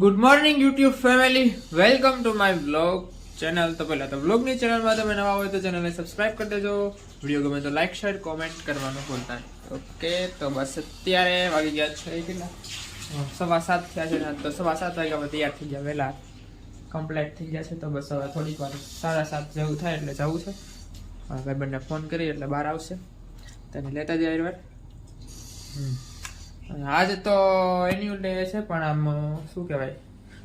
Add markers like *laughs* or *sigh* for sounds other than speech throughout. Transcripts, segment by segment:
Good morning YouTube family welcome to my blog channel તો પહેલાં તો બ્લોગની ચેનલમાં તમે નવા હોય તો ચેનલને સબસ્ક્રાઈબ કરી દેજો. વીડિયો ગમે તો લાઈક શેર કોમેન્ટ કરવાનું ભૂલતા નહીં. ઓકે તો બસ અત્યારે વાગી ગયા છે કેટલા? સવા સાત થયા છે ને તો સવા સાત વાગ્યા તૈયાર થઈ ગયા વહેલા. કમ્પ્લેટ થઈ ગયા છે તો બસ હવે થોડીક વાર સાડા સાત જેવું થાય એટલે જવું છે. હવે ભાઈબંધને ફોન કરી એટલે બહાર આવશે. તને લેતા જાય વાર હમ. આજે તો એન્યુઅલ ડે છે, પણ આમ શું કહેવાય?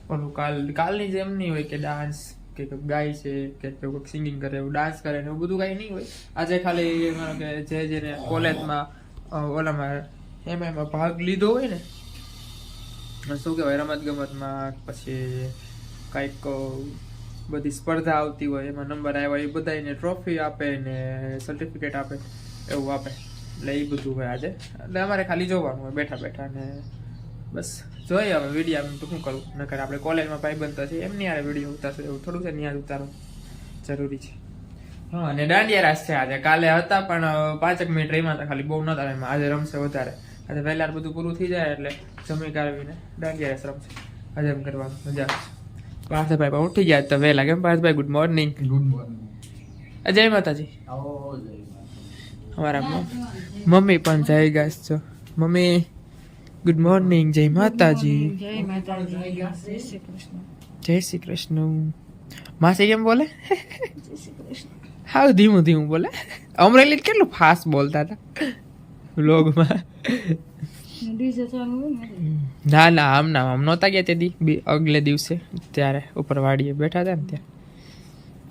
ઓલું કાલ, કાલની જેમ નહીં હોય કે ડાન્સ કે ગાય છે, કે કોઈક સિંગિંગ કરે, એવું ડાન્સ કરે ને એવું બધું કાંઈ નહીં હોય. આજે ખાલી માનો કે જે જેને કોલેજમાં ઓલામાં એમ એમાં ભાગ લીધો હોય ને શું કહેવાય રમત ગમતમાં પછી કાંઈક બધી સ્પર્ધા આવતી હોય, એમાં નંબર આવ્યા એ બધાને ટ્રોફી આપે ને સર્ટિફિકેટ આપે, એવું આપે. એટલે એ બધું હોય આજે. એટલે અમારે ખાલી જોવાનું હોય બેઠા બેઠા ને બસ. જોઈએ હવે વીડિયો તો શું કરું? નકર આપણે કોલેજમાં ભાઈ બનતા છે એમની યારે વીડિયો ઉતારશું એવું. થોડું છે ત્યાં ઉતારવું જરૂરી છે. હા અને દાંડિયા રાસ છે આજે. કાલે હતા પણ પાંચેક મિનિટ રહીમાં હતા ખાલી. બહુ નતા રહીમાં આજે રમશે વધારે. આજે વહેલા બધું પૂરું થઈ જાય એટલે જમી કાઢવીને દાંડિયા રાસ રમશે. હજમ કરવાનું. મજા આવશે પાર્થભાઈ પણ ઉઠી ગયા તો વહેલા. કેમ પાર્થભાઈ? ગુડ મોર્નિંગ ગુડ મોર્નિંગ જય માતાજી. જય અમારા મમ- મમ્મી પણ જય ગાસ છો. મમ્મી ગુડ મોર્નિંગ જય માતાજી. જય માતાજી. જય શ્રી કૃષ્ણ. જય શ્રી કૃષ્ણ. માસી કેમ બોલે? હા હાવ ધીમું ધીમું બોલે. અમરેલી કેટલું ફાસ્ટ બોલતા હતા. વ્લોગમાં ને ના આમ ના આમ નહોતા ગયા તે બી અગલે દિવસે ત્યારે ઉપર વાડીએ બેઠા હતા ને ત્યાં.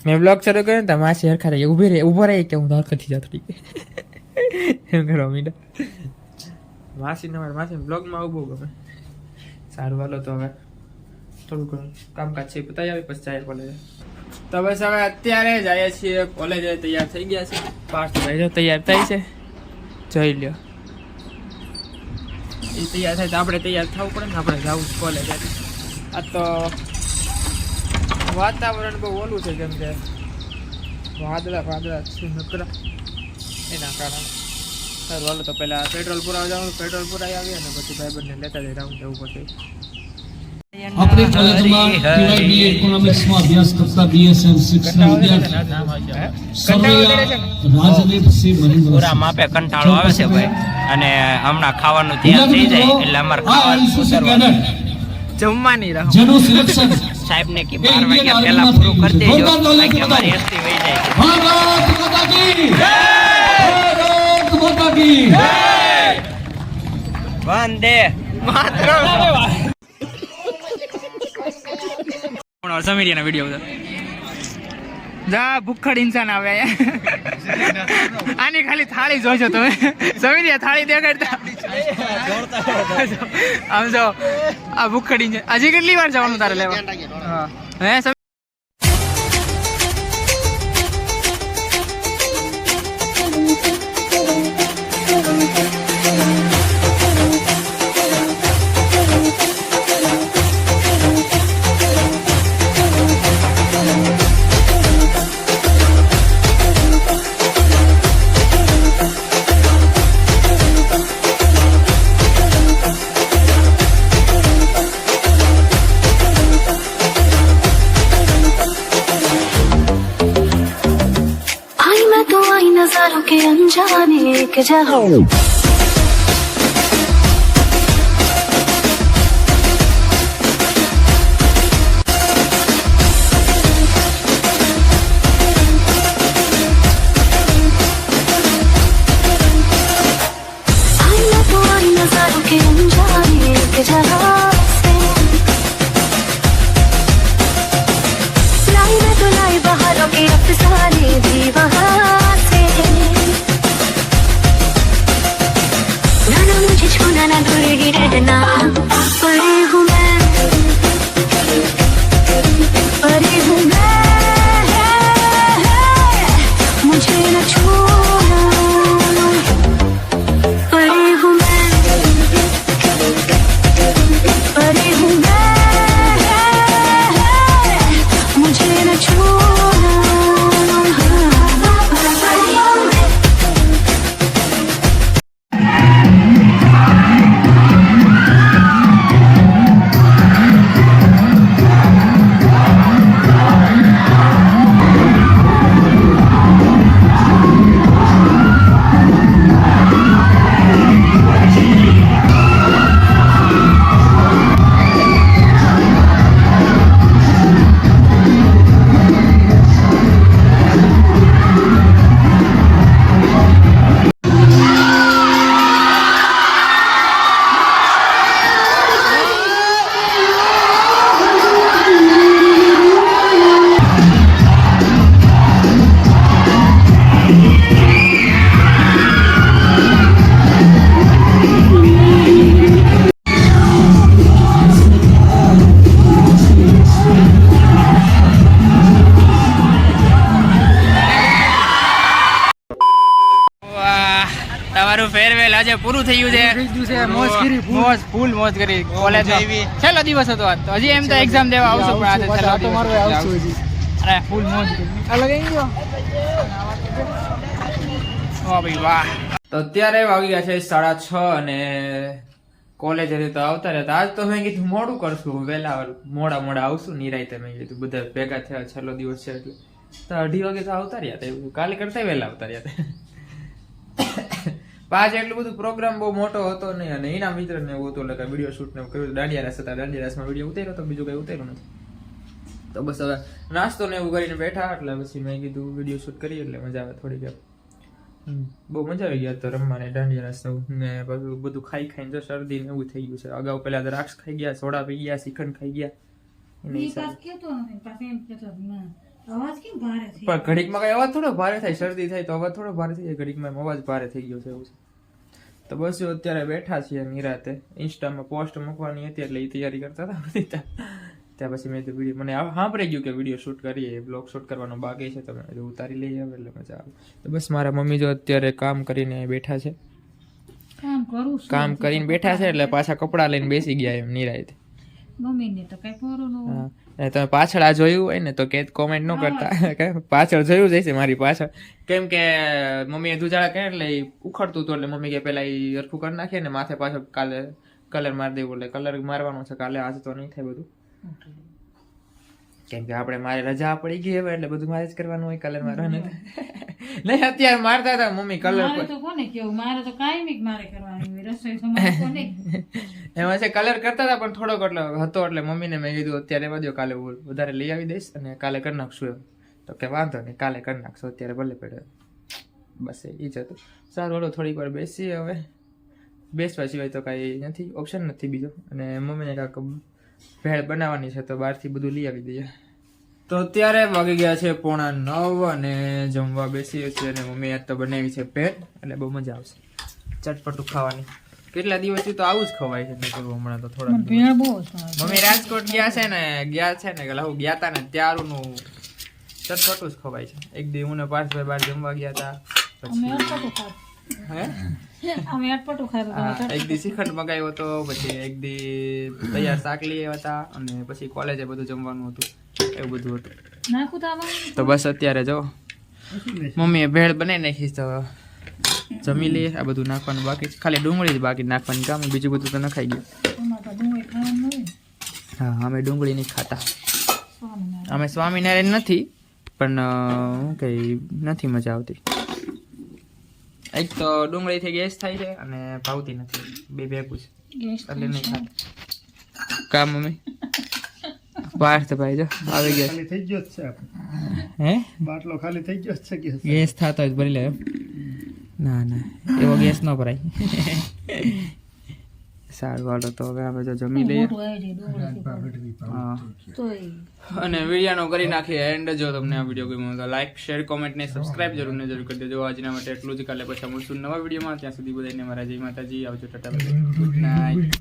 મેં બ્લોગ શરૂ કર્યો ને તો માસી હરખા રહી ઊભી રહી ઊભો રહી કે હું તો હરખથી જતો એમ કરો મીઠા માસી ને મારા માસી બ્લોગમાં આવું ગમે. સારું, હાલો તો હવે થોડું ઘણું કામકાજ છે પતાવી આવી, પછી જાય કોલેજ. તો બસ હવે અત્યારે જઈએ છીએ, કોલેજે તૈયાર થઈ ગયા છે. પાસ થઈ જો તૈયાર થાય છે. જોઈ લ્યો. એ તૈયાર થાય તો આપણે તૈયાર થવું પડે ને, આપણે જવું કોલેજ. આ તો વાતાવરણ બહુ ઓલું છે, કેમ કે વાદળા વાદળા છે, નકરા. એના કારણે. સારું હાલો તો પહેલાં પેટ્રોલ પુરાવા જવાનું પેટ્રોલ પુરાવી આવીએ ને પછી ભાઈ બંને લેતા જઈ રાઉન્ડ જવું પડશે. આપણી કોલેજમાં ટીવાયબી ઇકોનોમિક્સમાં અભ્યાસ કરતા બીએસએન સિક્સના વિદ્યાર્થી સરવૈયા રાજદીપસિંહ મહેન્દ્ર પૂરા માપે કંટાળો આવે છે ભાઈ. અને હમણાં ખાવાનું ધ્યાન થઈ જાય એટલે અમારે ખાવાનું ઉતરવાનું જમવાની રાહ. જેનું સિલેક્શન સાહેબ ને કે બાર વાગ્યા પહેલા પૂરું કરી દેજો કે અમારી એસટી વહી જાય ભારત માતા કી ભારત માતા કી વંદે. સમીરિયાના વીડિયો બધા? જા ભૂખડ ઇન્સાન આવે. આની ખાલી થાળી જોજો તમે. સમીરિયા થાળી દેખાડતા. આમ જો આ ભૂખડ ઇન્સાન હજી કેટલી વાર જવાનું તારે લેવા? હા नजारों के अनजाने के जहां மனம் குழுகிறது நான் પૂરું થઈ ગયું છે. મોજ કરી મોજ ફૂલ મોજ કરી કોલેજ છેલ્લો દિવસ હતો આજ. તો હજી એમ તો એક્ઝામ દેવા આવશું પણ આજે છેલ્લો દિવસ. હતો. અરે. ફૂલ મોજ કરી. અલગ આવી ગયો? વાહ ભાઈ વાહ. તો અત્યારે વાગી ગયા છે સાડા છ અને કોલેજ હતી તો આવતા રહેતા. આજ તો મેં કીધું મોડું કરશું. વહેલા મોડા મોડા આવશું. નિરાયતે મેં કીધું. બધા ભેગા થયા છેલ્લો દિવસ છે એટલે. તો અઢી વાગે તો આવતા રહ્યા હતા એવું. કાલે કરતા વહેલા આવતા રહ્યા પાંચ એટલું બધું પ્રોગ્રામ બહુ મોટો હતો નહીં અને એના મિત્ર ને એવું હતું એટલે વીડિયો શૂટ ને કર્યું. દાંડિયા રાસ હતા દાંડિયા રસમાં વીડિયો ઉતાર્યો તો બીજું કઈ ઉતાર્યું નથી. તો બસ હવે નાસ્તો ને એવું કરીને બેઠા એટલે પછી મેં કીધું વીડિયો શૂટ કરીએ એટલે મજા આવે થોડીક. બહુ મજા આવી ગયા તો રમવાને દાંડિયા રસ ને બધું બધું ખાઈ ખાઈને જો શરદી ને એવું થઈ ગયું છે. અગાઉ પેલા દ્રાક્ષ ખાઈ ગયા સોડા પી ગયા શ્રીખંડ ખાઈ ગયા. અવાજ કેમ ભારે પણ ઘડીકમાં કઈ અવાજ થોડો ભારે થાય શરદી થાય તો અવાજ થોડો ભારે થઈ જાય ઘડીકમાં અવાજ ભારે થઈ ગયો છે એવું છે. તો બસ જો અત્યારે બેઠા છીએ નિરાતે ઇન્સ્ટામાં પોસ્ટ મૂકવાની હતી એટલે એ તૈયારી કરતા હતા બધી ત્યાં પછી મેં તો વીડિયો મને સાંભળી ગયું કે વીડિયો શૂટ કરીએ બ્લોગ શૂટ કરવાનો બાકી છે તો મેં ઉતારી લઈએ આવે એટલે મજા આવે. તો બસ મારા મમ્મી જો અત્યારે કામ કરીને બેઠા છે. કામ કામ કરીને બેઠા છે એટલે પાછા કપડાં લઈને બેસી ગયા એમ નિરાતે મમ્મી તો કઈ પોરો નો હા. અને તમે પાછળ આ જોયું હોય ને તો કે કોમેન્ટ ન કરતા. *laughs* પાછળ જોયું જશે મારી પાછળ. કેમ કે મમ્મીએ દુજાળા કે એટલે ઉખડતું હતું એટલે મમ્મી કે પેલા એ હરખું કરી નાખીએ ને માથે પાછળ કાલે કલર મારી દેવું એટલે કલર મારવાનો છે. કાલે આજે તો નહીં થાય બધું. કેમ કે આપણે મારે રજા પડી ગઈ હવે એટલે બધું મારે જ કરવાનું હોય કલર મારવાનું. *laughs* નહીં અત્યારે મારતા હતા મમ્મી કલર મારે તો કોને કેવું મારે તો કાયમિક મારે કરવાની રસોઈ મારે કોને? *laughs* એમાં છે કલર કરતા હતા પણ થોડોક એટલે હતો એટલે મમ્મીને મેં કીધું અત્યારે વધ્યો કાલે વધારે લઈ આવી દઈશ અને કાલે કરી નાખશું એમ. તો કે વાંધો નહીં કાલે કરી નાખશું અત્યારે ભલે પડે. બસ એ જ હતું. સારું હલો થોડીક વાર બેસીએ હવે. બેસવા સિવાય તો કાંઈ નથી ઓપ્શન નથી બીજો. અને મમ્મીને કાંક ભેળ બનાવવાની છે તો બહારથી બધું લઈ આવી દઈએ. તો અત્યારે વાગી ગયા છે પોણા નવ અને જમવા બેસીએ છીએ અને મમ્મી આજ તો બનાવી છે પેટ એટલે બહુ મજા આવશે. ચટપટું ખાવાની. કેટલા દિવસથી તો આવું જ ખવાય છે મેં હમણાં તો થોડા મમ્મી રાજકોટ ગયા છે ને ગયા છે ને કે હું ગયા તા ને ત્યારનું ચટપટું જ ખવાય છે. એક દી હું ને પાર્થભાઈ બહાર જમવા ગયા હતા પછી એક દી શ્રીખંડ મગાવ્યો હતો પછી એક દી તૈયાર શાક લઈ આવ્યા હતા અને પછી કોલેજે બધું જમવાનું હતું. એવું બધું હતું. તો બસ અત્યારે જો મમ્મીએ ભેળ બનાવી નાખી તો જમી લઈએ આ બધું નાખવાનું બાકી છે. ખાલી ડુંગળી જ બાકી નાખવાની કામ બીજું બધું તો નખાઈ ગયું. હા અમે ડુંગળી નહીં ખાતા. અમે સ્વામિનારાયણ નથી પણ શું કે નથી મજા આવતી. એક તો ડુંગળીથી ગેસ થાય છે અને ભાવતી નથી. બે ભેગું છે. એટલે નહીં ખાતા. કા મમ્મી? પાર્થભાઈ જો આવી ગયો ખાલી થઈ ગયો છે હે? બાટલો ખાલી થઈ ગયો છે કે ગેસ થતો હોય ભરી લે ના ના. એવો ગેસ ન ભરાય. સારું વાળો તો હવે આપણે જો જમી લઈએ. અને વિડીયોનો કરી નાખીએ એન્ડ જો તમને આ વીડિયો ગમ્યો તો લાઈક શેર કોમેન્ટ ને સબસ્ક્રાઇબ જરૂર ને જરૂર કરી દેજો આજના માટે એટલું જ કાલે પછી મળશું નવા વિડીયોમાં. ત્યાં સુધી બધાને મારા જય માતાજી. આવજો ટાટા ગુડ નાઇટ